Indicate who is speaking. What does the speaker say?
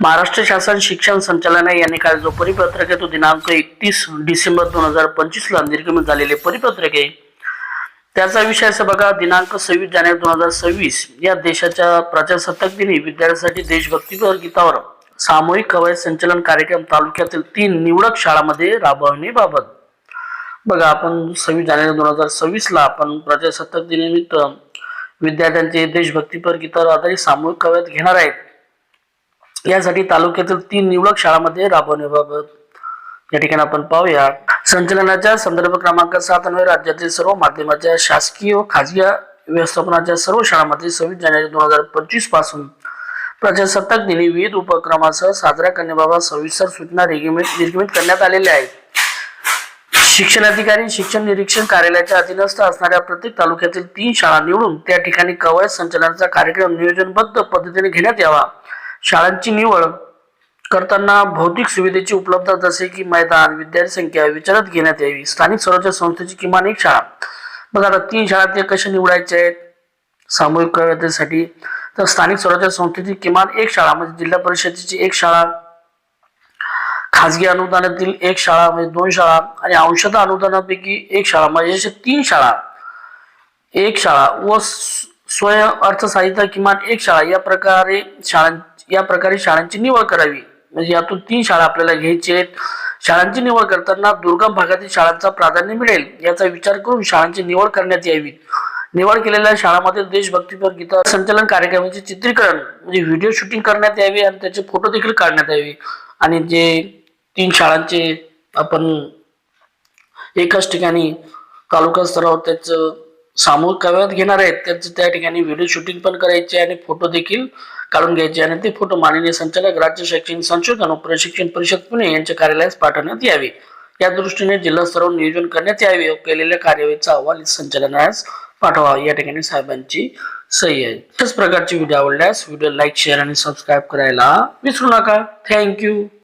Speaker 1: महाराष्ट्र शासन शिक्षण संचालनालय यांनी काल जो परिपत्रक आहे तो दिनांक एकतीस डिसेंबर दोन हजार पंचवीस ला निर्गमित झालेले परिपत्रक आहे. त्याचा विषय असं बघा दिनांक सव्वीस जानेवारी दोन हजार सव्वीस या देशाच्या प्रजासत्ताक दिनी विद्यार्थ्यांसाठी देशभक्तीपर गीतावर सामूहिक कवायत संचलन कार्यक्रम तालुक्यातील तीन निवडक शाळांमध्ये राबवण्याबाबत बघा आपण सव्वीस जानेवारी दोन हजार सव्वीसला आपण प्रजासत्ताक दिनानिमित्त विद्यार्थ्यांचे देशभक्तीपर गीतावर आधारित सामूहिक कवायत घेणार आहेत. यासाठी तालुक्यातील तीन निवडक शाळांमध्ये राबवण्याबाबत या ठिकाणी आपण पाहूया. संचलनाच्या संदर्भ क्रमांक सात अन्वये राज्यातील सर्व माध्यमाच्या शासकीय व खाजगी व्यवस्थापनाच्या सर्व शाळांमध्ये सव्वीस जानेवारी दोन हजार पंचवीसपासून प्रजासत्ताक दिनी विविध उपक्रमासह साजरा करण्याबाबत सविस्तर सूचना निर्गमित निर्गमित करण्यात आलेल्या आहेत. शिक्षणाधिकारी शिक्षण निरीक्षण कार्यालयाच्या अधीनस्थ असणाऱ्या प्रत्येक तालुक्यातील तीन शाळा निवडून त्या ठिकाणी कवायत संचलनाचा कार्यक्रम नियोजनबद्ध पद्धतीने घेण्यात यावा. शाळांची निवड करताना भौतिक सुविधेची उपलब्धता जसे की मैदान विद्यार्थी संख्या विचारात घेण्यात यावी. स्थानिक स्वराज्य संस्थेची किमान एक शाळा. मग आता तीन शाळा ते कशा निवडायच्या आहेत? सामूहिक कवायतीसाठी तर स्थानिक स्वराज्य संस्थेची किमान एक शाळा म्हणजे जिल्हा परिषदेची एक शाळा. खाजगी अनुदानातील एक शाळा म्हणजे दोन शाळा. आणि अंशतः अनुदानापैकी एक शाळा म्हणजे तीन शाळा. एक शाळा व स्वयं अर्थसहाय्यता किमान एक शाळा या प्रकारे शाळां या प्रकारे शाळांची निवड करावी. म्हणजे यातून तीन शाळा आपल्याला घ्यायची आहेत. शाळांची निवड करताना दुर्गम भागातील शाळांचा प्राधान्य मिळेल याचा विचार करून शाळांची निवड करण्यात यावी. निवड केलेल्या शाळांमध्ये देशभक्तीपर गीता संचलन कार्यक्रमाचे चित्रीकरण म्हणजे व्हिडिओ शूटिंग करण्यात यावे आणि त्याचे फोटो देखील काढण्यात यावे. आणि जे तीन शाळांचे आपण एकाच ठिकाणी तालुका स्तरावर त्याचं सामूहिक कव्यात घेणार आहेत. त्यांचे त्या ठिकाणी व्हिडिओ शूटिंग पण करायचे आणि फोटो देखील काढून घ्यायचे आणि ते फोटो माननीय संचालक राज्य शैक्षणिक संशोधन व प्रशिक्षण परिषद पुणे यांच्या कार्यालयास पाठवण्यात यावे. या दृष्टीने जिल्हा स्तरावर नियोजन करण्यात यावे. व केलेल्या कार्यवाहीचा अहवाल संचालनास पाठवा. या ठिकाणी साहेबांची सही आहे. तशाच प्रकारची व्हिडिओ आवडल्यास व्हिडिओ लाईक शेअर आणि सबस्क्राईब करायला विसरू नका. थँक्यू